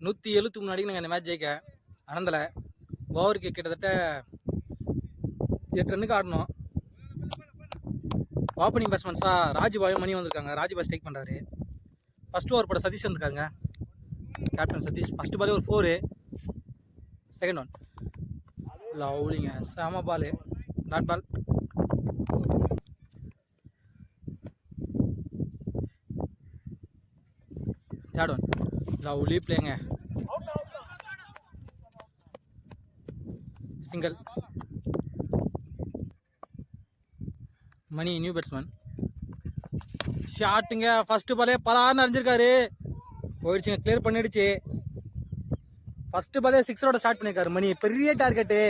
நூற்றி எழுபத்தி மூணு அடிக்கு நாங்கள் இந்த மேட்ச் ஜெயிக்க அனந்தலை ஓவருக்கு கிட்டத்தட்ட எட்டு ரன்னுக்கு ஆடணும் ஓப்பனிங் பேட்ஸ்மேன்ஸாக ராஜ்பாயும் மணி வந்திருக்காங்க. ராஜ்பாய் ஸ்டேக் பண்ணுறாரு ஃபர்ஸ்ட் ஓவர் போட சதீஷ் வந்திருக்காங்க கேப்டன் சதீஷ் ஃபர்ஸ்ட் பாலே ஒரு ஃபோரு செகண்ட் ஒன் லவ்லிங்க செம ball not ball third one lovely பிளேங்க சிங்கிள் மணி நியூ பேட்ஸ்மேன் ஷாட்டுங்க ஃபர்ஸ்ட் பாலே பலார்னு அறிஞ்சிருக்காரு போயிடுச்சுங்க கிளியர் பண்ணிடுச்சு. ஃபர்ஸ்ட் பாலே சிக்ஸரோட ஸ்டார்ட் பண்ணியிருக்காரு மணி. பெரிய டார்கெட்டு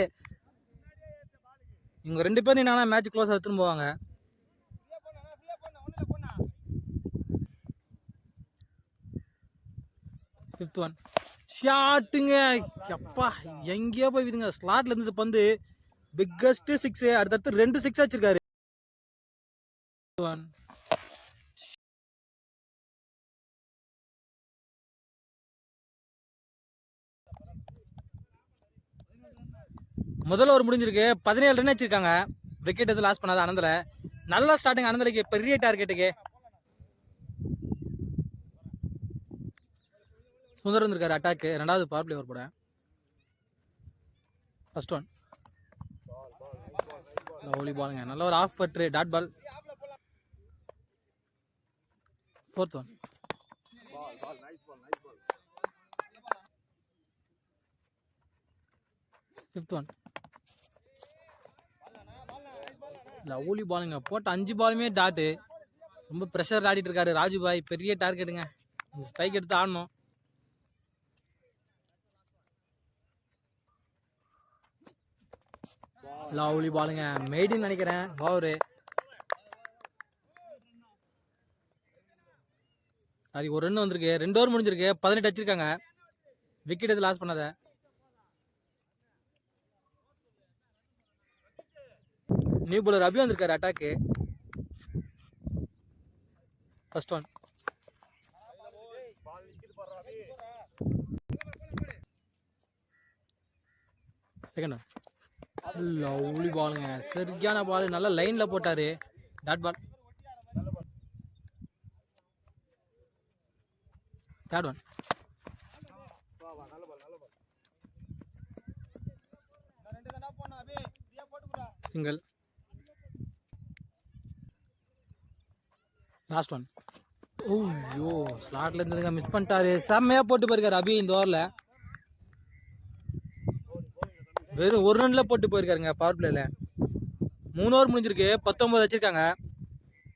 இவங்க ரெண்டு பேரும் என்னன்னா மேட்ச் க்ளோஸ் எடுத்துன்னு போவாங்க. ஃபிஃப்த் ஷாட்டுங்க. எப்பா எங்கேயோ போய் விதுங்க. ஸ்லாட்ல இருந்தது பந்து. பிக்கஸ்ட் சிக்ஸ் அடுத்தடுத்து ரெண்டு சிக்ஸ் வச்சிருக்காரு முதல்ல ஒரு முடிஞ்சிருக்கு. பதினேழு ரன் வச்சிருக்காங்க விக்கெட் எதுவும் லாஸ் பண்ணாத அனந்தல நல்லா ஸ்டார்டிங் அனந்தலைக்கு பெரிய டார்கெட்டுக்கு சுந்தர் வந்திருக்காரு அட்டாக்கு ரெண்டாவது பவர் பிளே ஒரு போட ஃபர்ஸ்ட் ஒன் லவ்லி பாலுங்க நல்ல ஒரு off butter dot ball fourth one fifth one lovely பாலுங்க போட்ட அஞ்சு பாலுமே டாட்டு ரொம்ப ப்ரெஷர் ஆடிட்டு இருக்காரு ராஜுபாய் பெரிய டார்கெட்டுங்க ஸ்ட்ரைக் எடுத்து ஆடணும். லவ்லி பாலுங்க மெய்டின்னு நினைக்கிறேன். ஓவரு சாரி ஒரு ரன் வந்திருக்கு. ரெண்டு ஓவர் முடிஞ்சிருக்கு. பதினெட்டு வச்சிருக்காங்க விக்கெட் எது லாஸ் பண்ணாத. நியூ bowler அபி வந்திருக்காரு attack first one second one lovely பாலுங்க. சரியான பால். நல்லா லைனில் போட்டார். Dot ball third one single last one ஓய்யோ ஸ்லாட்ல இருந்ததுங்க. மிஸ் பண்ணிட்டாரு. செம்மையா போட்டு போயிருக்காரு அபி இந்த ஓவரில் வெறும் ஒரு ரன்ல போட்டு போயிருக்காருங்க பவர் பிளேல மூணு ஓவர் முடிஞ்சிருக்கு பத்தொன்பது வச்சிருக்காங்க.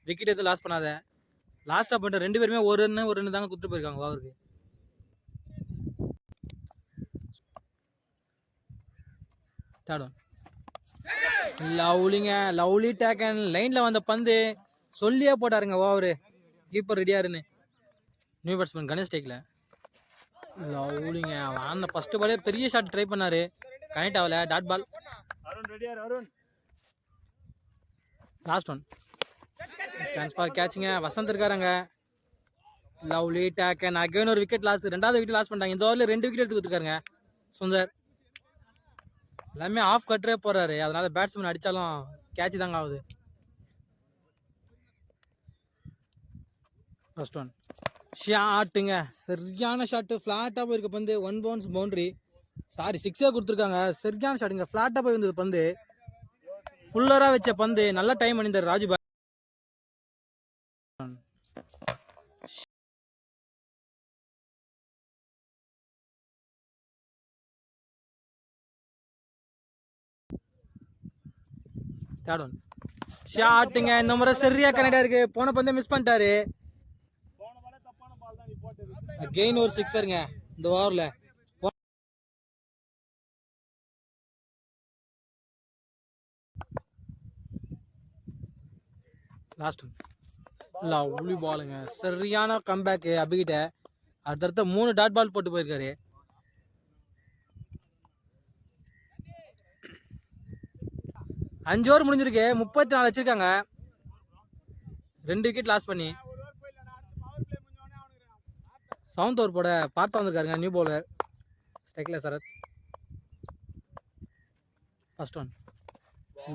விக்கெட் எதுவும் லாஸ் பண்ணாத. லாஸ்ட் பண்ணிட்டு ரெண்டு பேருமே ஒரு ரன் ஒரு ரன் தாங்க குத்து போயிருக்காங்க ஓவருக்கு தேர்ட் லவ்லிங்க லவ்லி டேக்கன் லைனில் வந்த பந்து சொல்லியே போட்டாருங்க ஓவரு கீப்பர் ரெடியாருன்னு நியூ பேட்ஸ்மேன் கணேஷ் டேக்கில் லவ்லிங்க அந்த ஃபஸ்ட்டு பாலே பெரிய ஷாட் ட்ரை பண்ணாரு. கனெக்ட் ஆகல. Dot ball Arun Reddiar Arun. Last one chance for catching Vasanth இருக்காருங்க. லவ்லி டேக்கன் அகைன் ஒரு விக்கெட் லாஸ் ரெண்டாவது விக்கெட் லாஸ் பண்ணிட்டாங்க. இந்த ஓவரில் ரெண்டு விக்கெட் எடுத்து கொடுத்துருக்காருங்க. சுந்தர். எல்லாமே ஆஃப் கட்டரே போறாரு. அதனால பேட்ஸ்மேன் அடிச்சாலும் கேட்ச் தாங்க ஆகுது. ஃபர்ஸ்ட் ஒன் ஷாட்டுங்க சரியான ஷாட்டு ஃப்ளாட்டாக போயிருக்க பந்து. ஒன் பவுன்ஸ் பவுண்டரி சாரி சிக்ஸே கொடுத்துருக்காங்க. சரியான ஷாட்டுங்க ஃப்ளாட்டாக போய் வந்தது பந்து. ஃபுல்லராக வச்ச பந்து. நல்லா டைம் பண்ணியிருந்தார் ராஜுபாய் தேர்ட் ஒன் ஷாட்டுங்க இந்த முறை சரியா கனெக்டா இருக்கு போன பந்தே மிஸ் பண்ணிட்டாரு. கெயின் ஒரு சிக்ஸருங்க இந்த ஓவரில் லாஸ்ட் லவ்லி பாலுங்க சரியான கம்பேக்கு அபிகிட்ட. அடுத்தடுத்த மூணு டாட் பால் போட்டு போயிருக்காரு. அஞ்சு ஓவர் முடிஞ்சிருக்கு. முப்பத்தி நாலு வச்சிருக்காங்க. ரெண்டு விக்கெட் லாஸ் பண்ணி. செவன்த் ஓவர் போட பார்த்தா வந்திருக்காருங்க நியூ பவுலர் ஸ்ட்ரைக்கில் சரத். ஃபர்ஸ்ட் ஒன்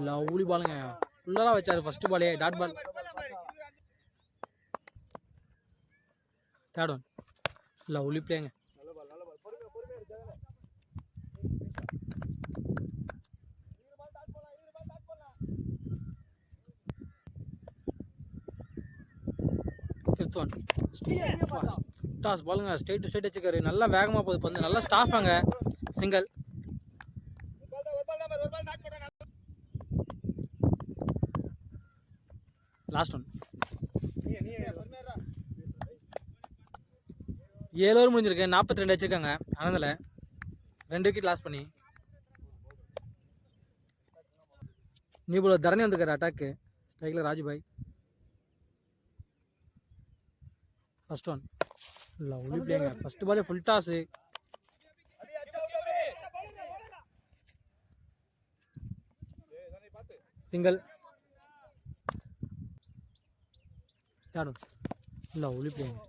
லவ்லி பாலுங்க ஃபுல்லாக வச்சாரு. ஃபர்ஸ்ட் பாலே dot ball third one lovely பிளேங்க நல்ல ஃபிஃப்த் ஒன் டாஸ் பாலுங்க ஸ்ட்ரைட் டு ஸ்ட்ரைட் வச்சுக்காரு நல்லா வேகமாக போகுது. பந்து நல்லா ஸ்டாஃபாங்க சிங்கிள் லாஸ்ட் ஒன் ஏழு ஓவர் முடிஞ்சிருக்கு. நாற்பத்தி ரெண்டு வச்சிருக்காங்க. ஆனந்தில் ரெண்டு விக்கெட் லாஸ் பண்ணி. நீ போல தரணி வந்திருக்காரு அட்டாக்கு ஸ்ட்ரைக்கில் ராஜுபாய். ஃபர்ஸ்ட் ஒன் லவ்லி பிளேங்க ஃபர்ஸ்ட் பாலே ஃபுல் டாஸு சிங்கிள் யாரும் லவ்லி பிளேங்க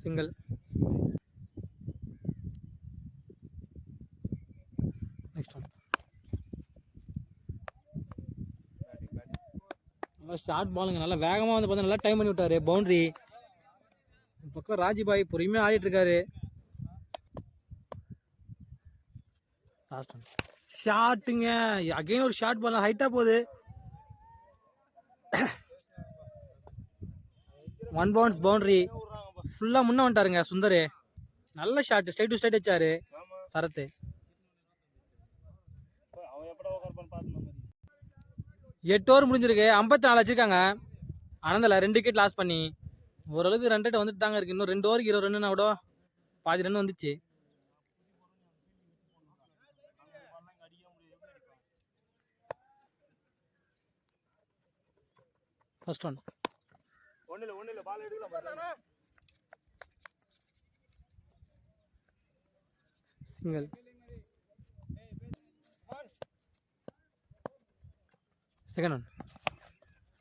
சிங்கிள் நெக்ஸ்ட் ஒன் நல்லா ஷார்ட் பாலுங்க நல்லா வேகமாக வந்து பார்த்தா நல்லா டைம் பண்ணி விட்டாரு பவுண்டரி பக்கம் ராஜிபாய் பொறுமையாக ஆடிட்டு இருக்காரு. லாஸ்ட் ஒன் ஷாட்டுங்க அகைன் ஒரு ஷார்ட் பண்ணலாம் ஹைட்டாக போகுது. ஒன் பவுன்ஸ் பவுண்ட்ரி ஃபுல்லாக முன்ன வந்துட்டாருங்க சுந்தர். நல்ல ஷாட் ஸ்ட்ரைட் டு ஸ்ட்ரைட் வச்சாரு சரத்து. எட்டு ஓவர் முடிஞ்சிருக்கு. ஐம்பத்தி நாலு வச்சிருக்காங்க ஆனந்தில் ரெண்டு விக்கெட் லாஸ் பண்ணி. ஓரளவுக்கு ரன் ரேட் வந்துட்டு தாங்க இருக்கு. இன்னும் ரெண்டு ஓவருக்கு இருபது ரன்னு கூட பாதி ரன் வந்துச்சு. ஃபர்ஸ்ட் ஒன் இல்ல ஒண்ணு இல்ல பால் எடுக்கலாம். சிங்கிள் செகண்ட் ஒன்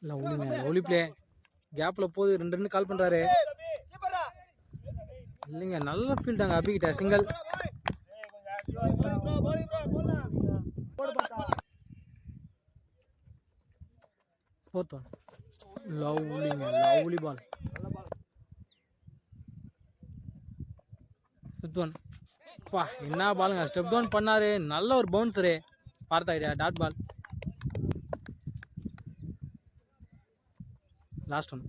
லவ்லிங்க லவ்லி பிளே கேப்பில் போகுது ரெண்டு ரெண்டு கால் பண்ணுறாரு இல்லைங்க நல்ல ஃபீல்டாங்க அபிகிட்ட சிங்கிள் ஃபோர்த் ஒன் லவ்லிங்க லவ்லி பால் சுத்வன் ஒன் பா என்ன பாலுங்க? ஸ்டெப் டவுன் பண்ணாரு. நல்ல ஒரு பவுன்சரு பார்த்தா idea dot ball last one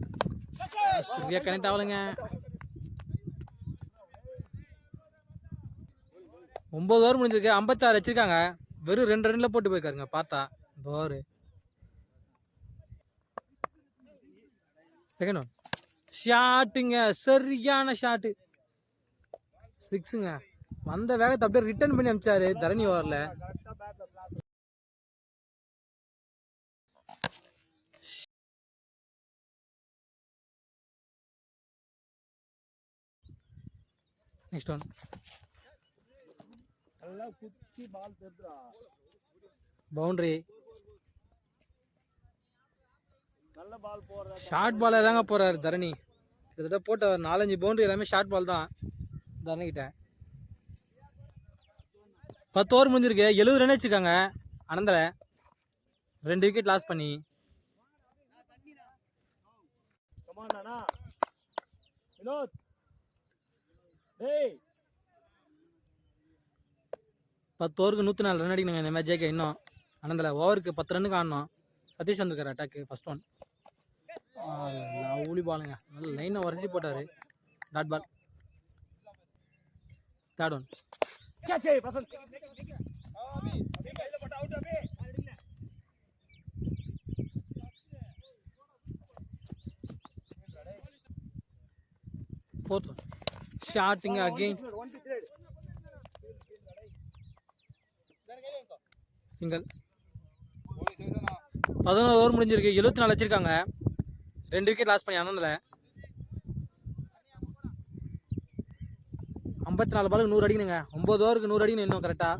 சரியாக கனெக்ட் ஆகலைங்க. ஒம்பது ஓவர் முடிஞ்சிருக்கு. ஐம்பத்தாறு வச்சுருக்காங்க வெறும் ரெண்டு ரன்னில் போட்டு போயிருக்காருங்க. பார்த்தா இந்த ஓவர் செகண்ட் ஒன் ஷாட்டுங்க சரியான ஷாட்டு சிக்ஸுங்க வந்த வேகத்தை அப்படியே ரிட்டர்ன் பண்ணி அமிச்சாரு. தரணி ஓவரில். நெக்ஸ்ட் ஒன் பவுண்டரி நல்ல பால் போடுற ஷார்ட் பாலே தாங்க போறாரு தரணி. கிட்டத்தட்ட போட்ட நாலஞ்சு பவுண்டரி எல்லாமே ஷார்ட் பால் தான். தரணி கிட்ட. பத்து ஓவர் முடிஞ்சிருக்கு. எழுபது ரன் வச்சிருக்காங்க அனந்தல. ரெண்டு விக்கெட் லாஸ் பண்ணி. பத்து ஓவருக்கு நூற்றி நாலு ரன் அடிக்கணுங்க இந்த மேட்ச் ஜெயிக்க இன்னும். அனந்தல ஓவருக்கு பத்து ரன்னுக்கு ஆடணும். சதீஷ் வந்திருக்காரு அட்டாக்கு ஃபர்ஸ்ட் ஒன் லவ்லி பாலுங்க நல்ல லைனை வரிசை போட்டார். Dot ball third one fourth one ஷாட்டுங்க அகெயின் சிங்கிள் பதினோரு ஓவர் முடிஞ்சிருக்கு. எழுபத்தி நாலு வச்சிருக்காங்க ரெண்டு விக்கெட் லாஸ் பண்ணி ஆனந்தில் ஐம்பத்தி நாலு பாலுக்கு நூறு அடிக்கணுங்க. ஒம்பது ஓவருக்கு நூறு அடிக்கணும் இன்னும் கரெக்டாக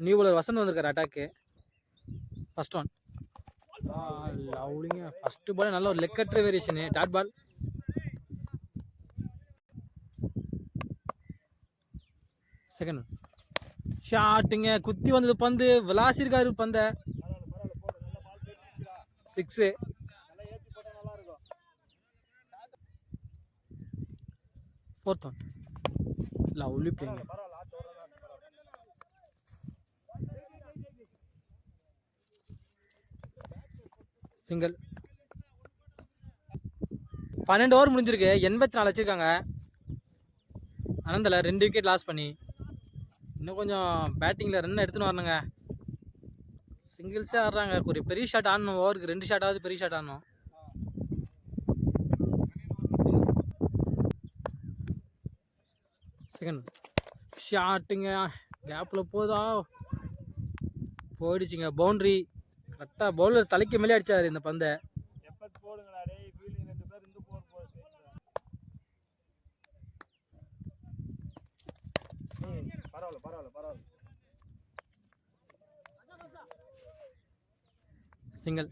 நியூ bowler வசந்த் வந்திருக்காரு அட்டாக்கு ஃபர்ஸ்ட் ஒன் லவ்லிங்க ஃபர்ஸ்ட் பால் நல்ல ஒரு லெக்கற்ற வேரியேஷனு டாட் பால் செகண்ட் ஷாட்டுங்க குத்தி வந்தது பந்து விளாசிருக்காரு பந்தை. சிக்ஸு ஃபோர்த் ஒன் லவ்லி பிளேங்க சிங்கிள் பன்னெண்டு ஓவர் முடிஞ்சிருக்கு. எண்பத்தி நாலு வச்சிருக்காங்க. அனந்தில் ரெண்டு விக்கெட் லாஸ் பண்ணி. இன்னும் கொஞ்சம் பேட்டிங்கில் ரன் எடுத்துன்னு வரணுங்க. சிங்கிள்ஸே ஆடுறாங்க. ஒரு பெரிய ஷாட் ஆடணும். ஓவருக்கு ரெண்டு ஷாட்டாவது பெரிய ஷாட் ஆடணும். செகண்ட் ஷாட்டுங்க கேப்பில் போதா? போயிடுச்சுங்க. பவுண்ட்ரி கரெக்டாக பவுலர் தலைக்கு மேலே அடித்தார் இந்த பந்தை எப்பத் போடுங்கடா டேய் ஃபீல்டிங் ரெண்டு பேர் இருந்து போர் போர் பரவாயில்ல பரவாயில்ல பரவாயில்ல. சிங்கிள்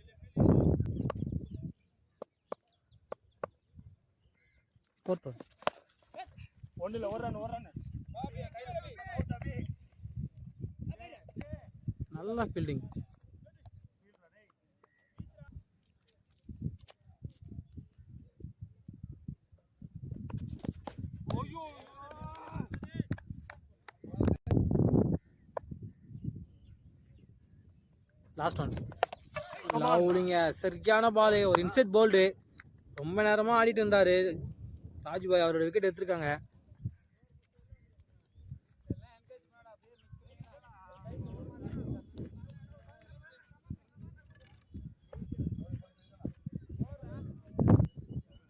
ஃபோர்த் ஒன் ஒண்ணுல ஒரு ரன் ஒரு ரன் நல்லா ஃபீல்டிங் லாஸ்ட் ஒன் லவுலிங்க சரியான பால் ஒரு இன்செட் போல்டு ரொம்ப நேரமாக ஆடிட்டு இருந்தார். ராஜுபாய் அவரோட விக்கெட் எடுத்திருக்காங்க.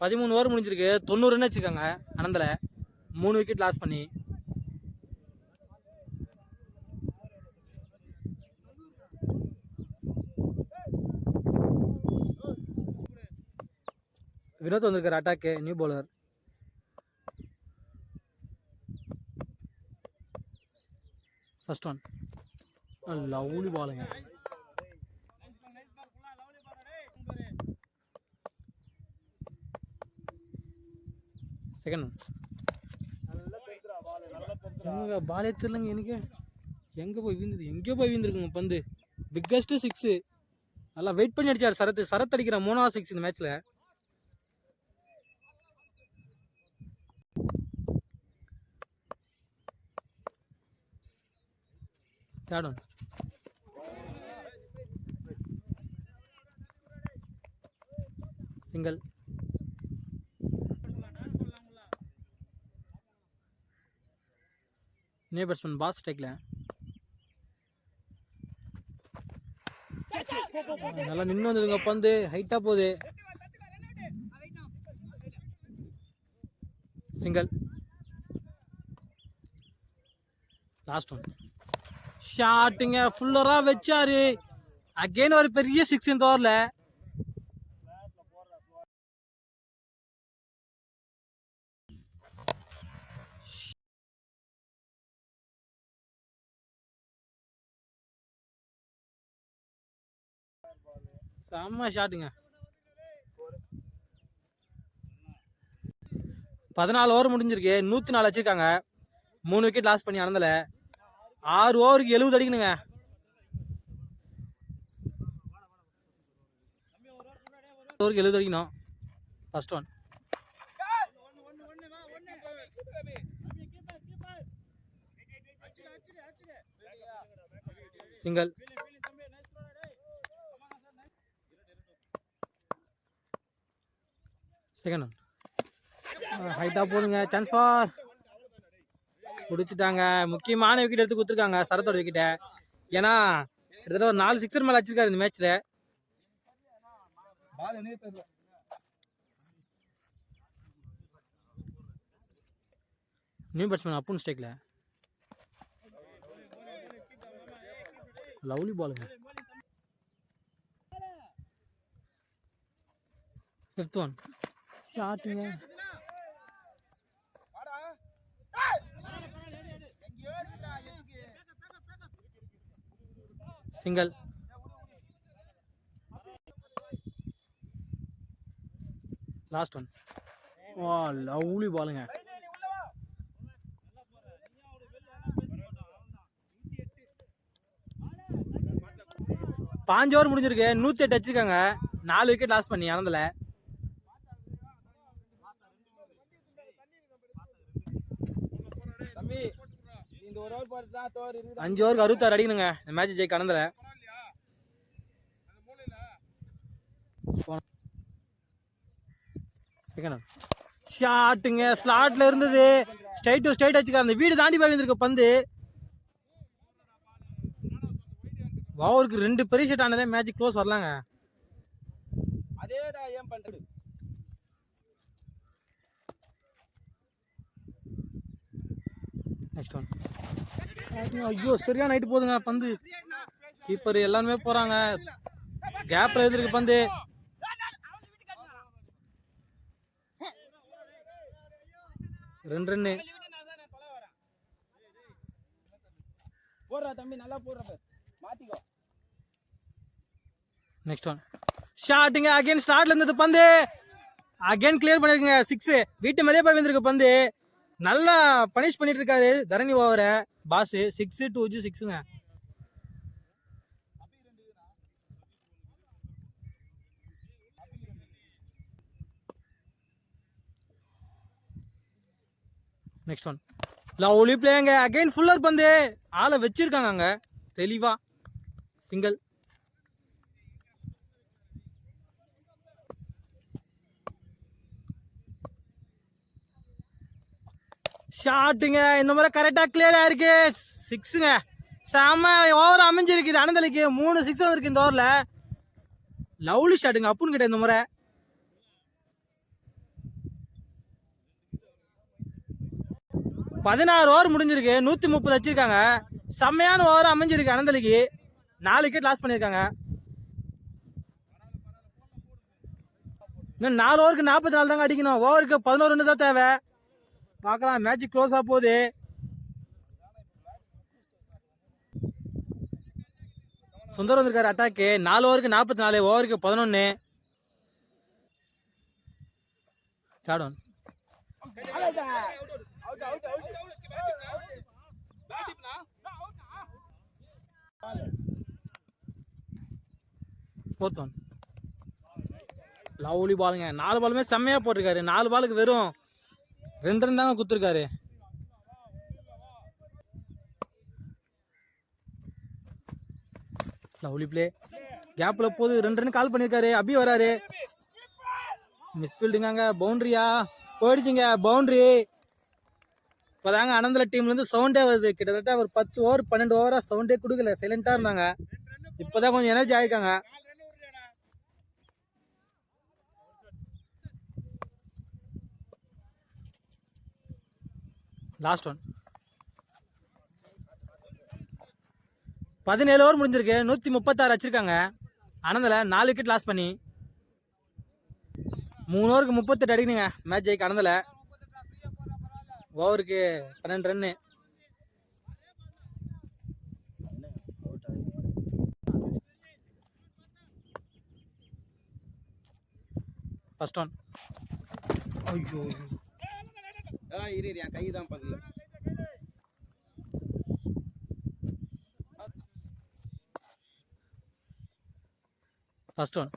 பதிமூணு ஓவர் முடிஞ்சிருக்கு. தொண்ணூறு ரன் வச்சுருக்காங்க அனந்தில். மூணு விக்கெட் லாஸ் பண்ணி. வினோத் வந்திருக்கார் attack new bowler first one lovely பாலுங்க செகண்ட் ஒன் எங்க பாலே தெரியலங்க எனக்கு. எங்கே போய் வீழ்ந்தது? எங்கே போய் வீழ்ந்துருக்குங்க பந்து? பிக்கஸ்ட்டு சிக்ஸு நல்லா வெயிட் பண்ணி அடிச்சார் சரத். சரத் அடிக்கிற மூணாவது சிக்ஸ் இந்த மேட்ச்சில் தேடும் சிங்கல் சிங்கிள் நியூ பேட்ஸ்மேன் பாஸ் டேக்கில் நல்லா நின்று வந்ததுங்க பந்து ஹைட்டாக போகுது. சிங்கிள் லாஸ்ட் ஒன் ஷாட்டுங்க ஃபுல்லராக வச்சாரு. அகெயின் ஒரு பெரிய சிக்ஸ் இந்த ஓவரில். செம்ம ஷாட்டுங்க பதினாலு ஓவர் முடிஞ்சிருக்கு. நூற்றி நாலு வச்சிருக்காங்க. மூணு விக்கெட் லாஸ் பண்ணி அனந்தல ஆறு ஓவருக்கு எழுபது அடிக்கணுங்க. ஓவருக்கு எழுபது அடிக்கணும். First one single second one ஹைட்டாக போதுங்க சான்ஸ் ஃபார் பிடிச்சிட்டாங்க முக்கியமான விக்கெட் எடுத்து கொடுத்துருக்காங்க சரத்தோட விக்கெட்டை ஏன்னா கிட்டத்தட்ட ஒரு நாலு சிக்ஸர் மேலே வச்சிருக்காரு இந்த மேட்ச்சில் நியூ பேட்ஸ்மேன் அப்புன் ஸ்டேக்கில் லவ்லி பாலுங்க ஃபிஃப்த் ஒன் ஷார்ட்டுங்க சிங்கிள். லாஸ்ட் ஒன் வா லவ்லி பாலுங்க. பாஞ்சு ஓவர் முடிஞ்சிருக்கு. நூற்றி எட்டு வச்சிருக்காங்க. நாலு விக்கெட் லாஸ் பண்ணி அனந்தல தம்பி இந்த ஒரு ஓவர் போட்டு தான் தோறு இருக்குது அஞ்சு ஓவருக்கு அறுபத்தாறு அடிக்கணுங்க. இந்த மேட்ச் ஜெய் கடந்தல ஷாட்டுங்க ஸ்லாட்ல இருந்தது. ஸ்ட்ரைட் டு ஸ்ட்ரைட் அடிச்சுக்க. அந்த வீடு தாண்டி போய் வந்திருக்க பந்து. ஓவருக்கு ரெண்டு பெரிய ஷாட் ஆனதே மேட்ச் க்ளோஸ் வரலாங்க. அதேடா ஏன் பண்றது? நெக்ஸ்ட் ஒன் ஐயோ சரியான நைட்டு போதுங்க பந்து. கீப்பர் எல்லாருமே போறாங்க. கேப்ல இருந்திருக்கு பந்து. ரெண்டு ரன்னு போடுறா தம்பி நல்லா போடுற பாரு. மாத்திக்கோ. நெக்ஸ்ட் ஒன் ஷாட்டுங்க அகைன் ஸ்டார்ட்ல இருந்தது பந்து. அகைன் கிளியர் பண்ணிருக்குங்க சிக்ஸ் வீட்டு மேலே போய் வந்திருக்கு பந்து. நல்லா பனிஷ் பண்ணிட்டு இருக்காரு தரணி ஓவரை. பாஸ் சிக்ஸ் டூ ஜி சிக்ஸுங்க நெக்ஸ்ட் ஒன் லவ்லி பிளேங்க அகைன் ஃபுல்லர் பந்து. ஆளை வச்சிருக்காங்க அங்க. தெளிவா. சிங்கிள் ஷாட்டுங்க இந்த முறை கரெக்டாக கிளியர் ஆயிருக்கு. சிக்ஸுங்க செம்ம ஓவர் அமைஞ்சிருக்கு இது அனந்தலைக்கு மூணு சிக்ஸ் வந்திருக்கு இந்த ஓவரில் லவ்லி ஷாட்டுங்க அப்புன்னு கிட்ட இந்த முறை. பதினாறு ஓவர் முடிஞ்சிருக்கு. நூற்றி முப்பது வச்சிருக்காங்க. செம்மையான ஓவர் அமைஞ்சிருக்கு அனந்தலிக்கு. நாலு விக்கெட் லாஸ் பண்ணியிருக்காங்க இன்னும் நாலு ஓவருக்கு நாற்பத்தி நாலு தாங்க அடிக்கணும். ஓவருக்கு பதினோரு ஒன்று தான் தேவை. பார்க்கலாம். மேட்ச் க்ளோஸ் ஆக போகுது. சுந்தர் வந்திருக்காரு அட்டாக்கு நாலு ஓவருக்கு நாற்பத்தி நாலு ஓவருக்கு பதினொன்று தேர்ட் ஃபோர்த் ஒன் லவ்லி பாலுங்க நாலு பாலுமே செம்மையாக போட்டிருக்காரு. நாலு பாலுக்கு வெறும் ரெண்டு ரன் தாங்க குத்துருக்காரு லவ்லி பிளே கேப்பில் போது ரெண்டு ரன் கால் பண்ணியிருக்காரு அபி வராரு. மிஸ்ஃபீல்டுங்க பவுண்டரியா பவுண்ட்ரியா போயிடுச்சுங்க. பவுண்ட்ரி இப்போதாங்க அனந்தல டீம்லேருந்து சவுண்டே வருது. கிட்டத்தட்ட ஒரு பத்து ஓவர் பன்னெண்டு ஓவராக சவுண்டே கொடுக்கல. சைலண்ட்டாக இருந்தாங்க. இப்போதான் கொஞ்சம் எனர்ஜி ஆயிருக்காங்க. லாஸ்ட் ஒன் பதினேழு ஓவர் முடிஞ்சிருக்கு. நூற்றி முப்பத்தாறு வச்சுருக்காங்க அனந்தில் நாலு விக்கெட் லாஸ் பண்ணி. மூணு ஓவருக்கு முப்பத்தெட்டு அடிக்கணுங்க மேட்ச் ஜெயிக்க அனந்தில் ஓவருக்கு பன்னெண்டு ரன்னு ஃபஸ்ட் ஒன் ஐயோ. ஆ இரு என் கை தான் பதில் ஃபர்ஸ்ட் ஒன்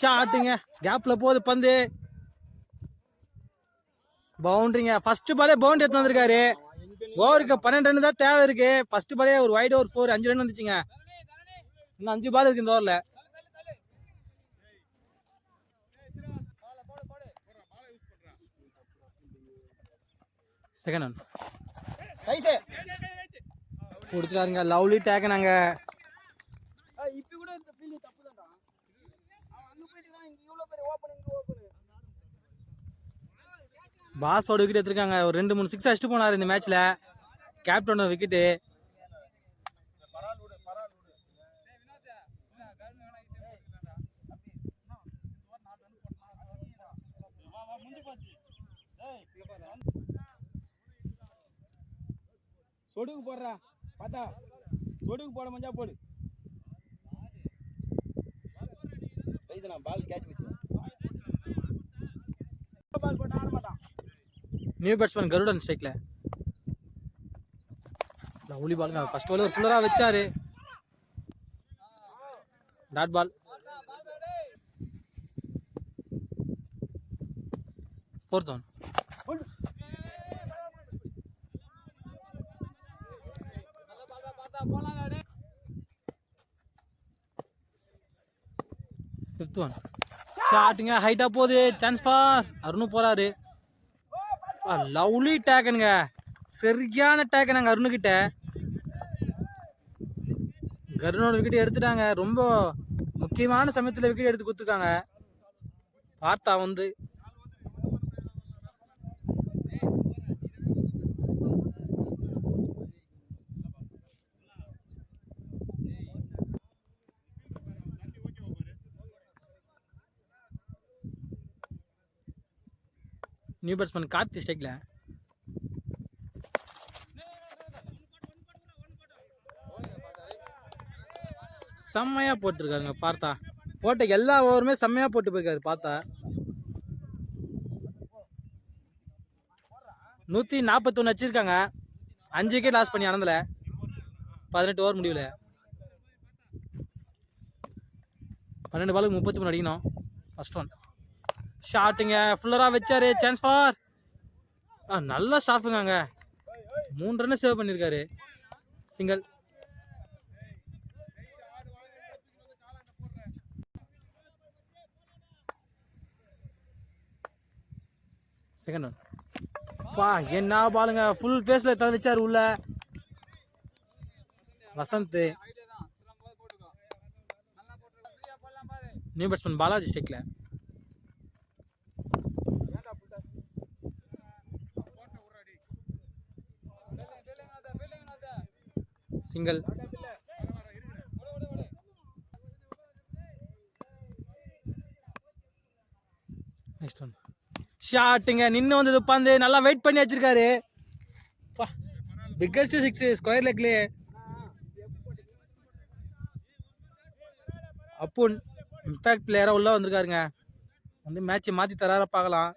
ஷாட்டுங்க கேப்பில் போகுது பந்து. பவுண்டரிங்க ஃபர்ஸ்ட் பாலே பவுண்டரி எடுத்து வந்திருக்காரு. ஓவருக்கு பன்னெண்டு ரன் தான் தேவை இருக்கு. ஃபர்ஸ்ட் பாலே ஒரு வைட் ஓவர் ஃபோர் அஞ்சு ரன் வந்துச்சுங்க. இன்னும் அஞ்சு பால் இருக்கு இந்த ஓவரில் செகண்ட் ஒன் ரைட்டு பிடிச்சிட்டாருங்க லவ்லி டேக் நாங்க. இப்ப கூட இந்த ஃபீல்டிங் தப்பு தான்டா அவன் அங்க போயிட்டு தான் இங்க இவ்வளவு பெரிய ஓப்பன் இங்க ஓப்பன் பாஸோட விக்கெட் எடுத்திருக்காங்க. ஒரு ரெண்டு மூணு சிக்ஸ் அடிச்சுட்டு போனார் இந்த மேட்ச்ல கேப்டனோட விக்கெட்டு போட மஞ்சா போடு. சைஸ் நான் பால் கேட்ச் வச்சு பால் போட்டு ஆட மாட்டான். நியூ பேட்ஸ்மேன் கருடன் ஸ்ட்ரைக்ல உளி பாலுங்க ஃபர்ஸ்ட் பால் ஃபுல்லராக வச்சாரு. Dot ball fourth one fifth one ஷாட்டுங்க ஹைட்டாக போகுது சான்ஸ் ஃபார் அருணும் போகிறாரு லவ்லி டேக்கனுங்க சரியான டேக்கனுங்க அருணுக்கிட்ட கருணோட விக்கெட் எடுத்துட்டாங்க. ரொம்ப முக்கியமான சமயத்தில் விக்கெட் எடுத்து கொடுத்துருக்காங்க. பார்த்தா வந்து நியூ பேட்ஸ்மேன் கார்த்தி ஸ்டேக்கில் செம்மையாக போட்டிருக்காருங்க பார்த்தா. போட்ட எல்லா ஓவருமே செம்மையா போட்டு போயிருக்காரு பார்த்தா. நூற்றி நாற்பத்தொன்று வச்சுருக்காங்க. அஞ்சு விக்கெட் லாஸ் பண்ணி ஆனந்தில் பதினெட்டு ஓவர் முடியல. பன்னெண்டு பாலுக்கு முப்பத்தி மூணு அடிக்கணும். ஃபஸ்ட் ஒன் ஷாட்டுங்க ஃபுல்லராக வச்சாரு. சான்ஸ் ஃபார் ஆ நல்ல ஸ்டாஃபுங்க அங்கே மூணு ரன்னு சேவ் பண்ணியிருக்காரு சிங்கிள் செகண்ட் ஒன் பா என்ன பாலுங்க ஃபுல் ஃபேஸில் தந்து வச்சாரு உள்ள. வசந்த். நியூ பேட்ஸ்மேன் பாலாஜி ஸ்டேக்கில் சிங்கல் நெக்ஸ்ட் ஒன் ஷாட்டுங்க நின்று வந்தது உட்காந்து நல்லா வெயிட் பண்ணி வச்சிருக்காரு. பிக்கஸ்ட் சிக்ஸ் ஸ்கொயர் லெக்லேயே அப்புன் இம்பேக்ட் பிளேயராக உள்ளே வந்திருக்காருங்க. வந்து மேட்சை மாற்றி தரார பார்க்கலாம்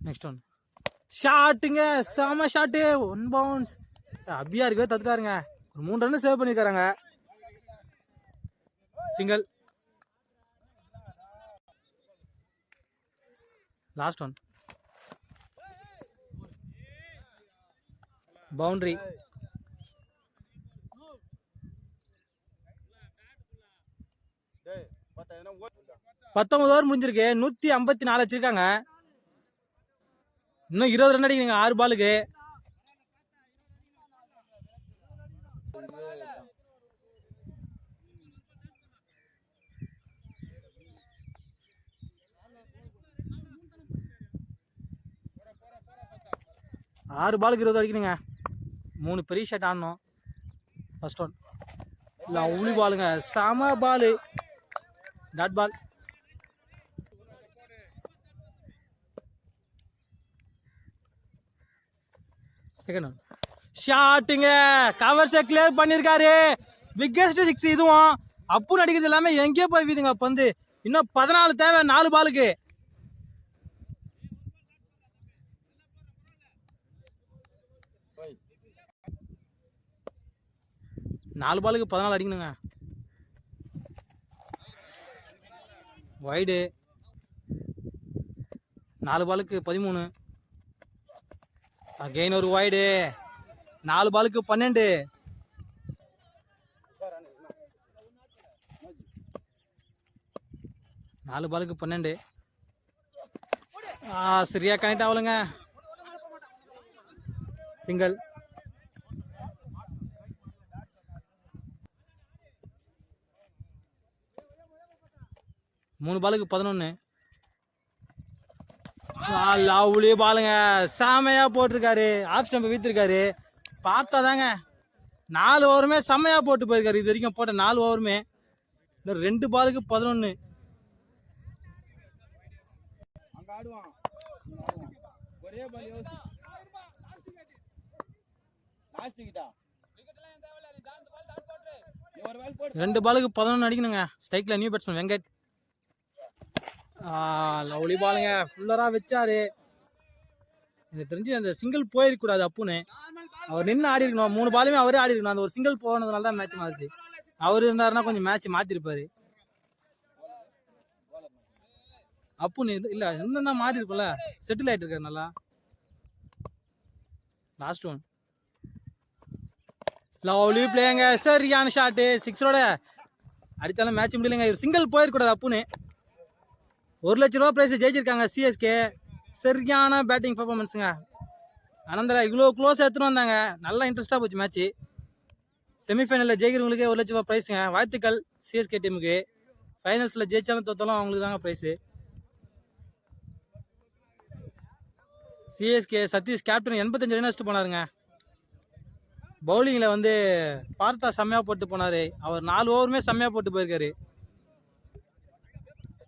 நெக்ஸ்ட் ஒன் ஷாட்டுங்க செம ஷாட்டு. ஒன் பவுன்ஸ் அபியா இருக்கவே தத்துட்டாருங்க. ஒரு மூணு ரன்னு சேவ் பண்ணியிருக்காருங்க சிங்கிள் லாஸ்ட் ஒன் பவுண்ட்ரி பத்தொன்பது ஓவர் முடிஞ்சிருக்கு. நூற்றி ஐம்பத்தி நாலு வச்சிருக்காங்க. இன்னும் இருபது ரன் அடிக்கிறீங்க ஆறு பாலுக்கு ஆறு பாலுக்கு இருபது அடிக்கணுங்க மூணு பெரிய ஷாட் ஆடணும். ஃபர்ஸ்ட் ஒன் லவ்லி பாலுங்க செம பாலு டாட் பால் செகண்ட் ஒன் ஷாட்டுங்க கவர்ஸை கிளியர் பண்ணியிருக்காரு பிக்கெஸ்ட் சிக்ஸ் இதுவும். அப்பு நடிக்கிறது எல்லாமே எங்கேயோ போய் வீதுங்க பந்து இன்னும் பதினாலு தேவை நாலு பாலுக்கு. நாலு பாலுக்கு பதினாலு அடிக்கணுங்க. வைடு நாலு பாலுக்கு பதிமூணு. அகைன் ஒரு வைடு நாலு பாலுக்கு பன்னெண்டு. நாலு பாலுக்கு பன்னெண்டு. ஆ சரியா கனெக்ட் ஆகலைங்க. சிங்கிள் மூணு பாலுக்கு பதினொன்று லவ்லி பாலுங்க செமையா போட்டிருக்காரு. ஆஃப் ஸ்டம்பை வீத்திருக்காரு. பார்த்தா தாங்க நாலு ஓவருமே செம்மையா போட்டு போயிருக்காரு. இது வரைக்கும் போட்ட நாலு ஓவருமே இந்த ரெண்டு பாலுக்கு பதினொன்று ஒரே பால் ரெண்டு பாலுக்கு பதினொன்று அடிக்கணுங்க. ஸ்ட்ரைக்கில் நியூ பேட்ஸ்மேன் வெங்கட். லவ்லி பாலுங்க. ஃபுல்லராக வச்சாரு. எனக்கு தெரிஞ்சு அந்த சிங்கிள் போயிருக்கூடாது அப்புன்னு. அவர் நின்று ஆடி இருக்கணும். மூணு பாலுமே அவரே ஆடி இருக்கணும். அந்த ஒரு சிங்கிள் போனதுனால தான் மேட்ச் மாறிச்சு. அவர் இருந்தாருன்னா கொஞ்சம் மேட்ச் மாற்றிருப்பாரு அப்புன்னு இல்லை இருந்தால் தான் மாறி இருக்கும்ல. செட்டில் ஆகிட்டு இருக்காரு நல்லா. லாஸ்ட் ஒன் லவ்லி பிளேங்க சரியான ஷாட்டு சிக்ஸரோட அடித்தாலும் மேட்ச் முடியலைங்க. இது சிங்கிள் போயிருக்கூடாது அப்புன்னு. ஒரு லட்ச ரூபா ப்ரைஸ் ஜெயிச்சிருக்காங்க சிஎஸ்கே சரியான பேட்டிங் பர்ஃபார்மன்ஸுங்க அனந்தரா இவ்வளோ க்ளோஸ் எடுத்துன்னு வந்தாங்க. நல்லா இன்ட்ரெஸ்ட்டாக போச்சு மேட்ச்சு செமிஃபைனலில் ஜெயிக்கிறவங்களுக்கே ஒரு லட்ச ரூபா ப்ரைஸுங்க வாழ்த்துக்கள் சிஎஸ்கே டீமுக்கு ஃபைனல்ஸில் ஜெயிச்சாலும் தோத்தாலும் அவங்களுக்கு தாங்க ப்ரைஸு சிஎஸ்கே சதீஷ் கேப்டன் எண்பத்தஞ்சு ரன் அடிச்சுட்டு போனாருங்க. பவுலிங்கில் வந்து பார்த்தா செம்மையாக போட்டு போனார். அவர் நாலு ஓவருமே செம்மையாக போட்டு போயிருக்காரு.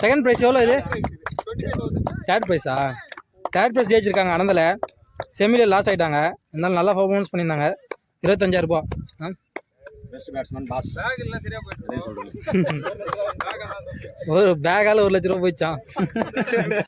செகண்ட் ப்ரைஸ் எவ்வளோ இது? தேர்ட் ப்ரைஸா தேர்ட் ப்ரைஸ் ஜெயிச்சிருக்காங்க அனந்தில். செமியில் லாஸ் ஆயிட்டாங்க. இருந்தாலும் நல்லா பர்ஃபார்மன்ஸ் பண்ணியிருந்தாங்க. இருபத்தஞ்சாயிரம் ரூபா ஆ? பெஸ்ட் பேட்ஸ்மேன் பாஸ் ஒரு பேக்கால ஒரு லட்ச ரூபா போயிடுச்சான்